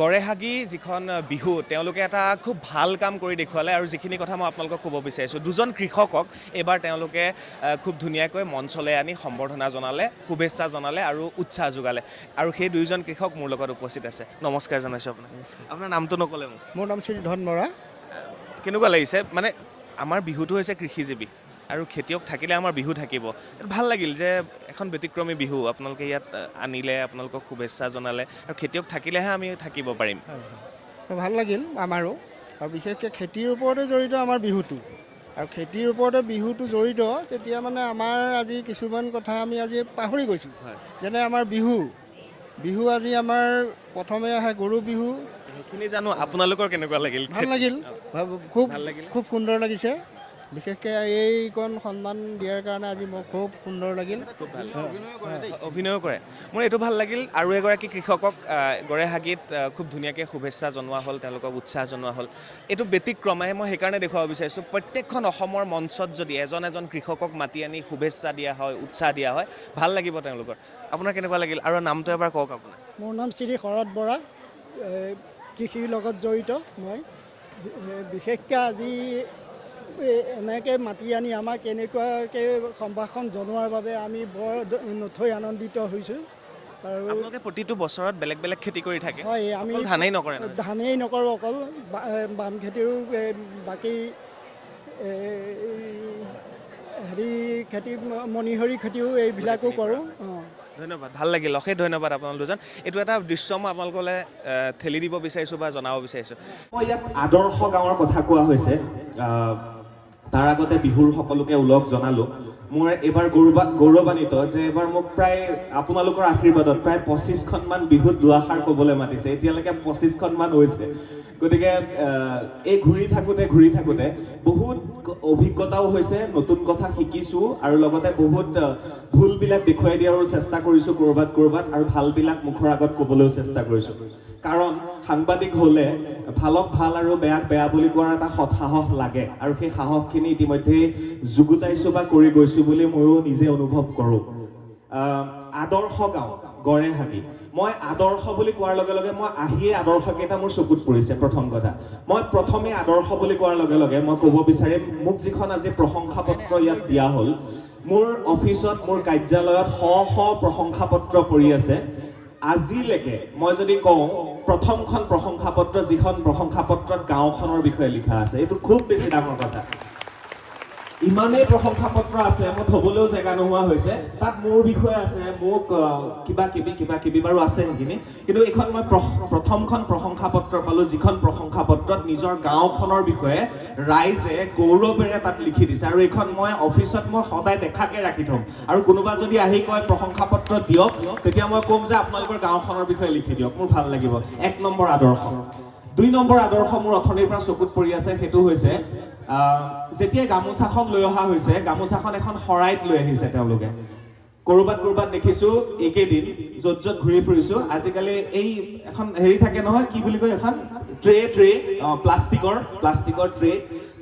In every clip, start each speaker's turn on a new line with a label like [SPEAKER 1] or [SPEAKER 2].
[SPEAKER 1] গড়েহাগি যিখন বিহু তেওঁলোকে এটা খুব ভালো কাম কৰি দেখুৱালে আৰু যিখিনি কথা মই আপোনালোকক ক'ব বিচাৰিছোঁ। দুজন কৃষকক এইবাৰ তেওঁলোকে খুব ধুনীয়াকৈ মঞ্চলৈ আনি সম্বৰ্ধনা জনালে শুভেচ্ছা জনালে আৰু উৎসাহ যোগালে। আৰু সেই দুয়োজন কৃষক মোৰ লগত উপস্থিত আছে। নমস্কাৰ জনাইছোঁ আপোনাক। আপোনাৰ নামটো নক'লে মোক।
[SPEAKER 2] মোৰ নাম শ্ৰী ধন বৰা
[SPEAKER 1] কেনেকুৱা লাগিছে? মানে আমাৰ বিহুটো হৈছে কৃষিজীৱী। আৰু খেতিয়ক থাকিলে আমাৰ বিহু থাকিব। ভালো লাগিল যে এখন ব্যতিক্ৰমী বিহু আপোনালোকে ইয়াত আনিলে আপোনালোকক শুভেচ্ছা জনালে আৰু খেতিয়ক থাকিলেহে আমি থাকিব পাৰিম।
[SPEAKER 2] ভালো লাগিল আমাৰো। আৰু বিশেষকৈ খেতিৰ ওপৰতে জড়িত আমাৰ বিহুটো। আৰু খেতিৰ ওপৰতে বিহুটো জড়িত তেতিয়া মানে আমাৰ আজি কিছুমান কথা আমি আজি পাহৰি গৈছোঁ। যেনে আমাৰ বিহু। বিহু আজি আমাৰ প্ৰথমে আহে গৰু বিহু।
[SPEAKER 1] সেইখিনি জানো আপোনালোকৰ কেনেকুৱা লাগিল?
[SPEAKER 2] ভালো লাগিল। খুব। খুব সুন্দৰ লাগিছে। বিশেষকৈ এইকণ সন্মান দিয়াৰ কাৰণে আজি মোৰ খুব সুন্দৰ লাগিল।
[SPEAKER 1] অভিনয়ো কৰে মোৰ এইটো ভাল লাগিল। আৰু এগৰাকী কৃষকক গড়েহাগিত খুব ধুনীয়াকৈ শুভেচ্ছা জনোৱা হ'ল তেওঁলোকক উৎসাহ জনোৱা হ'ল। এইটো ব্যতিক্ৰমে মই সেইকাৰণে দেখুৱাব বিচাৰিছোঁ। প্ৰত্যেকখন অসমৰ মঞ্চত যদি এজন এজন কৃষকক মাতি আনি শুভেচ্ছা দিয়া হয় উৎসাহ দিয়া হয় ভাল লাগিব তেওঁলোকৰ। আপোনাৰ কেনেকুৱা লাগিল? আৰু নামটো এবাৰ কওক আপোনাৰ।
[SPEAKER 3] মোৰ নাম শ্ৰী শৰৎ বৰা। কৃষিৰ লগত জড়িত মই। বিশেষকৈ আজি এনেকৈ মাতি আনি আমাক এনেকুৱাকৈ সম্ভাষণ জনোৱাৰ বাবে আমি বৰ নথৈ আনন্দিত হৈছোঁ। আৰু
[SPEAKER 1] আপোনালোকে প্ৰতিটো বছৰত বেলেগ বেলেগ খেতি কৰি থাকে।
[SPEAKER 3] হয় আমি
[SPEAKER 1] ধানেই নকৰে?
[SPEAKER 3] ধানেই নকৰোঁ অকল বাম খেতিৰো এ, বাকী হেৰি খেতি মণিহৰি খেতিও এইবিলাকো কৰোঁ।
[SPEAKER 1] ধন্যবাদ ভাল লাগিল। অশেষ ধন্যবাদ আপোনালোক দুজন। এইটো এটা দৃশ্য মই আপোনালোকলৈ ঠেলি দিব বিচাৰিছোঁ বা জনাব বিচাৰিছোঁ।
[SPEAKER 4] মই ইয়াত আদৰ্শ গাঁৱৰ কথা কোৱা হৈছে। তাৰ আগতে বিহুৰ সকলোকে ওলগ জনালো। মোৰ এইবাৰ গৌৰৱা গৌৰৱান্বিত যে এইবাৰ মোক প্ৰায় আপোনালোকৰ আশীৰ্বাদত প্ৰায় পঁচিছখনমান বিহুত দুআষাৰ ক'বলৈ মাতিছে। এতিয়ালৈকে পঁচিছখনমান হৈছে। গতিকে এই ঘূৰি থাকোঁতে ঘূৰি থাকোঁতে বহুত অভিজ্ঞতাও হৈছে নতুন কথা শিকিছোঁ আৰু লগতে বহুত ভুলবিলাক দেখুৱাই দিয়াৰো চেষ্টা কৰিছোঁ ক'ৰবাত ক'ৰবাত আৰু ভালবিলাক মুখৰ আগত ক'বলৈও চেষ্টা কৰিছোঁ। কাৰণ সাংবাদিক হ'লে ভালক ভাল আৰু বেয়াক বেয়া বুলি কোৱাৰ এটা সৎ সাহস লাগে। আৰু সেই সাহসখিনি ইতিমধ্যে যুগুতাইছোঁ বা কৰি গৈছোঁ। বুলি ময়ো নিজে অনুভৱ কৰোঁ। আদৰ্শ গাঁও গড়েহাগি মই আদৰ্শ বুলি কোৱাৰ লগে লগে মই আহিয়ে আদৰ্শ কেইটা মোৰ চকুত পৰিছে, প্ৰথম কথা। মই প্ৰথমে আদৰ্শ বুলি কোৱাৰ লগে লগে মই ক'ব বিচাৰিম, মোক যিখন আজি প্ৰশংসা পত্ৰ ইয়াত দিয়া হ'ল, মোৰ অফিচত, মোৰ কাৰ্যালয়ত শ শ প্ৰশংসা পত্ৰ পৰি আছে। আজিলৈকে মই যদি কওঁ, প্ৰথমখন প্ৰশংসা পত্ৰ যিখন প্ৰশংসা পত্ৰত গাঁওখনৰ বিষয়ে লিখা আছে, এইটো খুব বেছি ডাঙৰ কথা। ইমানেই প্ৰশংসা পত্ৰ আছে মই থবলৈও জেগা নোহোৱা হৈছে। তাত মোৰ বিষয়ে আছে মোক কিবা কিবি কিবা কিবি বাৰু আছে সেইখিনি। কিন্তু এইখন মই প্ৰথমখন প্ৰশংসা পত্ৰ পালো যিখন প্ৰশংসা পত্ৰত নিজৰ গাঁওখনৰ বিষয়ে ৰাইজে গৌৰৱেৰে তাত লিখি দিছে। আৰু এইখন মই অফিচত মই সদায় দেখাকে ৰাখি থম আৰু কোনোবা যদি আহি কয় প্ৰশংসা পত্ৰ দিয়ক তেতিয়া মই ক'ম যে আপোনালোকৰ গাঁওখনৰ বিষয়ে লিখি দিয়ক। মোৰ ভাল লাগিব। এক নম্বৰ আদৰ্শ। দুই নম্বৰ আদৰ্শ মোৰ অথনিৰ পৰা চকুত পৰি আছে সেইটো হৈছে আহ, যেতিয়াই গামোচাখন লৈ অহা হৈছে গামোচাখন এখন শৰাইত লৈ আহিছে তেওঁলোকে। ক'ৰবাত ক'ৰবাত দেখিছো এইকেইদিন য'ত য'ত ঘূৰি ফুৰিছো। আজিকালি এই এখন হেৰি থাকে নহয় কি বুলি কয় এখন? ট্ৰে ট্ৰে প্লাষ্টিকৰ প্লাষ্টিকৰ ট্ৰে।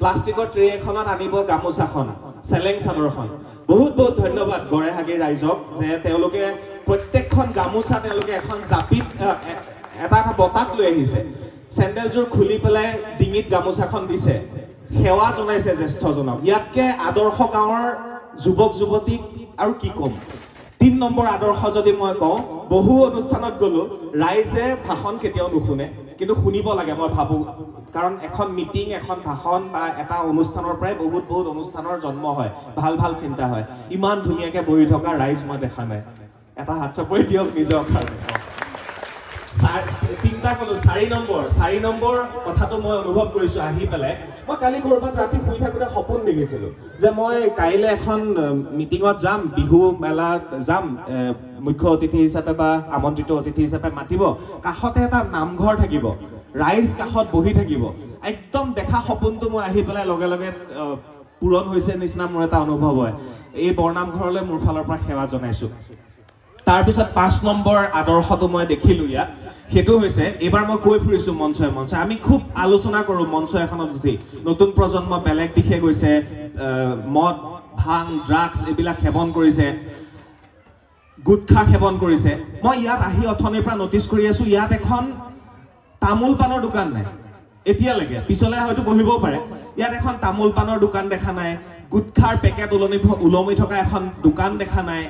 [SPEAKER 4] প্লাষ্টিকৰ ট্ৰে এখনত আনিব গামোচাখন চেলেং চাদৰখন। বহুত বহুত ধন্যবাদ গড়েহাগিৰ ৰাইজক যে তেওঁলোকে প্ৰত্যেকখন গামোচা তেওঁলোকে এখন জাপিত এটা এটা বটাত লৈ আহিছে। চেণ্ডেলযোৰ খুলি পেলাই ডিঙিত গামোচাখন দিছে। সেৱা জনাইছে জ্যেষ্ঠজনক। ইয়াতকে আদৰ্শ গাঁৱৰ যুৱক যুৱতীক আৰু কি ক'ম? তিন নম্বৰ আদৰ্শ যদি মই কওঁ বহু অনুষ্ঠানত গ'লো ৰাইজে ভাষণ কেতিয়াও নুশুনে কিন্তু শুনিব লাগে মই ভাবোঁ। কাৰণ এখন মিটিং এখন ভাষণ বা এটা অনুষ্ঠানৰ পৰাই বহুত বহুত অনুষ্ঠানৰ জন্ম হয় ভাল ভাল চিন্তা হয়। ইমান ধুনীয়াকে বহি থকা ৰাইজ মই দেখা নাই। এটা হাত চাপৰি দিয়ক চাৰ- তিনিটা ক'লো চাৰি নম্বৰ চাৰি নম্বৰ কথাটো মই অনুভৱ কৰিছো আহি পেলাই। মই কালি ক'ৰবাত ৰাতি শুই থাকোঁতে সপোন দেখিছিলো যে মই কাইলৈ এখন মিটিঙত যাম বিহু মেলাত যাম মুখ্য অতিথি হিচাপে বা আমন্ত্ৰিত অতিথি হিচাপে মাতিব। কাষতে এটা নামঘৰ থাকিব ৰাইজ কাষত বহি থাকিব। একদম দেখা সপোনটো মই আহি পেলাই লগে লগে পূৰণ হৈছে নিচিনা মোৰ এটা অনুভৱ হয়। এই বৰনামঘৰলৈ মোৰ ফালৰ পৰা সেৱা জনাইছো। তাৰপিছত পাঁচ নম্বৰ আদৰ্শটো মই দেখিলো ইয়াত। সেইটো হৈছে এইবাৰ মই কৈ ফুৰিছো মঞ্চই মঞ্চই আমি খুব আলোচনা কৰো মঞ্চ এখনত উঠি। নতুন প্ৰজন্ম বেলেগ দিশে গৈছে মদ ভাং ড্ৰাগছ এইবিলাক সেৱন কৰিছে গুটখা সেৱন কৰিছে। মই ইয়াত আহি অথনিৰ পৰা নটিচ কৰি আছো ইয়াত এখন তামোল পাণৰ দোকান নাই। এতিয়ালৈকে পিছলৈ হয়তো বহিবও পাৰে। ইয়াত এখন তামোল পাণৰ দোকান দেখা নাই গুটখাৰ পেকেট ওলমি ওলমি থকা এখন দোকান দেখা নাই।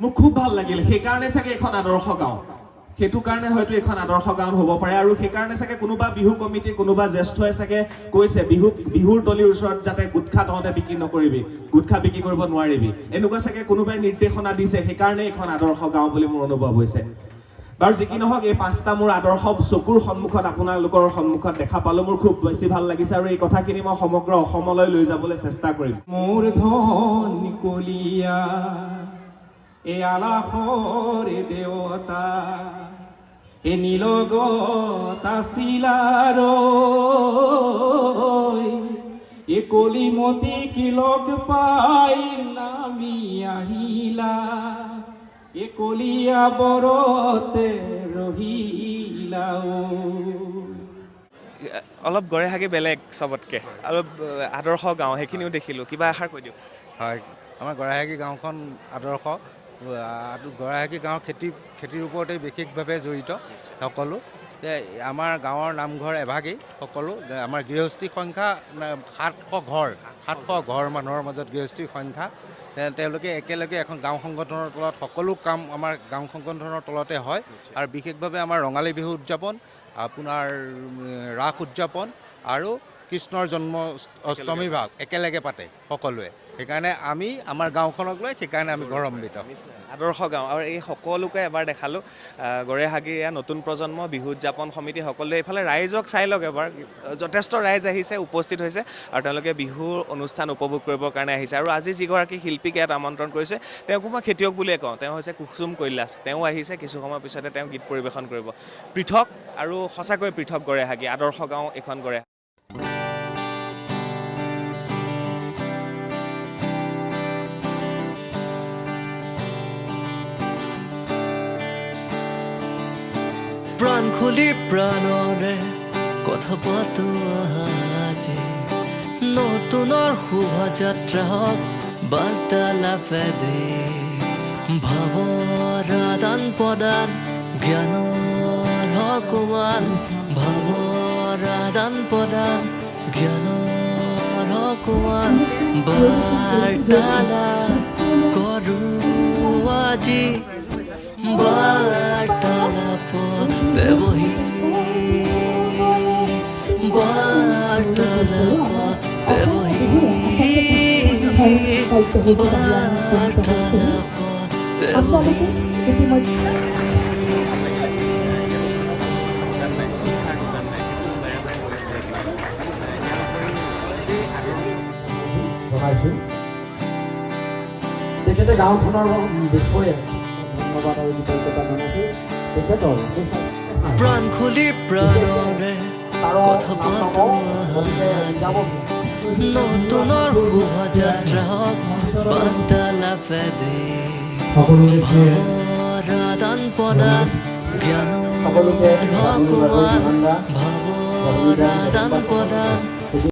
[SPEAKER 4] মোৰ খুব ভালো লাগিল। সেইকাৰণে চাগে এইখন আদৰ্শ গাঁও। সেইটো কাৰণে হয়তো এইখন আদৰ্শ গাঁও হ'ব পাৰে আৰু সেইকাৰণে চাগে কোনোবা বিহু কমিটিৰ কোনোবা জ্যেষ্ঠই চাগে কৈছে, বিহু, বিহুৰ তলিৰ ওচৰত যাতে গুটখা তহঁতে বিক্ৰী নকৰিবি, গুটখা বিক্ৰী কৰিব নোৱাৰিবি। এনেকুৱা চাগে কোনোবাই নিৰ্দেশনা দিছে, সেইকাৰণে এইখন আদৰ্শ গাঁও বুলি মোৰ অনুভৱ হৈছে। বাৰু যি কি নহওক, এই পাঁচটা মোৰ আদৰ্শ চকুৰ সন্মুখত, আপোনালোকৰ সন্মুখত দেখা পালো। মোৰ খুব বেছি ভালো লাগিছে আৰু এই কথাখিনি মই সমগ্ৰ অসমলৈ লৈ যাবলৈ চেষ্টা কৰিম।
[SPEAKER 5] মোৰ ধন কলিয়া এ আলাসৰে দেৱতা এ নীলগত আছিলাৰ এ কলিমতি কিলক পাই নামি আহিলা এ কলিয়া বৰতে ৰহিলা ঐ।
[SPEAKER 1] অলপ গৰেহাগি বেলেগ চবতকে। অলপ আদৰ্শ গাঁও সেইখিনিও দেখিলোঁ। কিবা এষাৰ কৈ দিয়ক।
[SPEAKER 6] হয় আমাৰ গৰাহাগী গাঁওখন আদৰ্শ। আহ, গৰাহাগী গাঁৱৰ খেতি খেতিৰ ওপৰতে বিশেষভাৱে জড়িত সকলো। আমাৰ গাঁৱৰ নামঘৰ এভাগেই সকলো। আমাৰ গৃহস্থী সংখ্যা সাতশ ঘৰ সাতশ ঘৰ মানুহৰ মাজত গৃহস্থীৰ সংখ্যা। তেওঁলোকে একেলগে এখন গাঁও সংগঠনৰ তলত সকলো কাম আমাৰ গাঁও সংগঠনৰ তলতে হয়। আৰু বিশেষভাৱে আমাৰ ৰঙালী বিহু উদযাপন আপোনাৰ ৰাস উদযাপন আৰু কৃষ্ণৰ জন্ম অষ্টমী ভাগ একেলগে পাতে সকলোৱে। সেইকাৰণে আমি আমাৰ গাঁওখনক লৈ সেইকাৰণে আমি গৌৰৱান্বিত।
[SPEAKER 1] আদৰ্শ গাঁও আৰু এই সকলোকে এবাৰ দেখালোঁ। গৰেহাগিৰ এয়া নতুন প্ৰজন্ম বিহু উদযাপন সমিতি সকলোৱে এইফালে ৰাইজক চাই লওক এবাৰ। যথেষ্ট ৰাইজ আহিছে উপস্থিত হৈছে আৰু তেওঁলোকে বিহুৰ অনুষ্ঠান উপভোগ কৰিবৰ কাৰণে আহিছে। আৰু আজি যিগৰাকী শিল্পীক ইয়াত আমন্ত্ৰণ কৰিছে তেওঁকো মই খেতিয়ক বুলিয়ে কওঁ। তেওঁ হৈছে কুসুম কৈলাশ তেওঁ আহিছে কিছু সময়ৰ পিছতে তেওঁ গীত পৰিৱেশন কৰিব। পৃথক আৰু সঁচাকৈ পৃথক গৰেহাগি আদৰ্শ গাঁও এইখন গৰে
[SPEAKER 7] প্ৰাণ খুলি প্ৰাণৰে কথা পাতো আজি নতুনৰ শোভাযাত্ৰা হওক বাৰ্তালাপেদি ভাৱৰ আদান প্ৰদান জ্ঞানৰ অকমান ভাৱৰ আদান প্ৰদান জ্ঞানৰ অকমান বাৰ্তালাপ কৰোঁ আজি বাৰ্তালাপতে বহি বাৰ্তালাপতে বহি বাৰ্তালাপতে বহি
[SPEAKER 8] জনাইছোঁ তেখেতে গাঁওখনৰ বিষয়ে ধন্যবাদ আৰু কৃতজ্ঞতা জনাইছোঁ তেখেতৰ
[SPEAKER 7] প্ৰাণ খুলি প্ৰাণৰে কথা পাতো নতুনৰ শোভাযাত্ৰা হওক বাৰ্তালাপেদি ভাৱৰ আদান প্ৰদান জ্ঞানৰ অকমান ভাৱৰ আদান প্ৰদান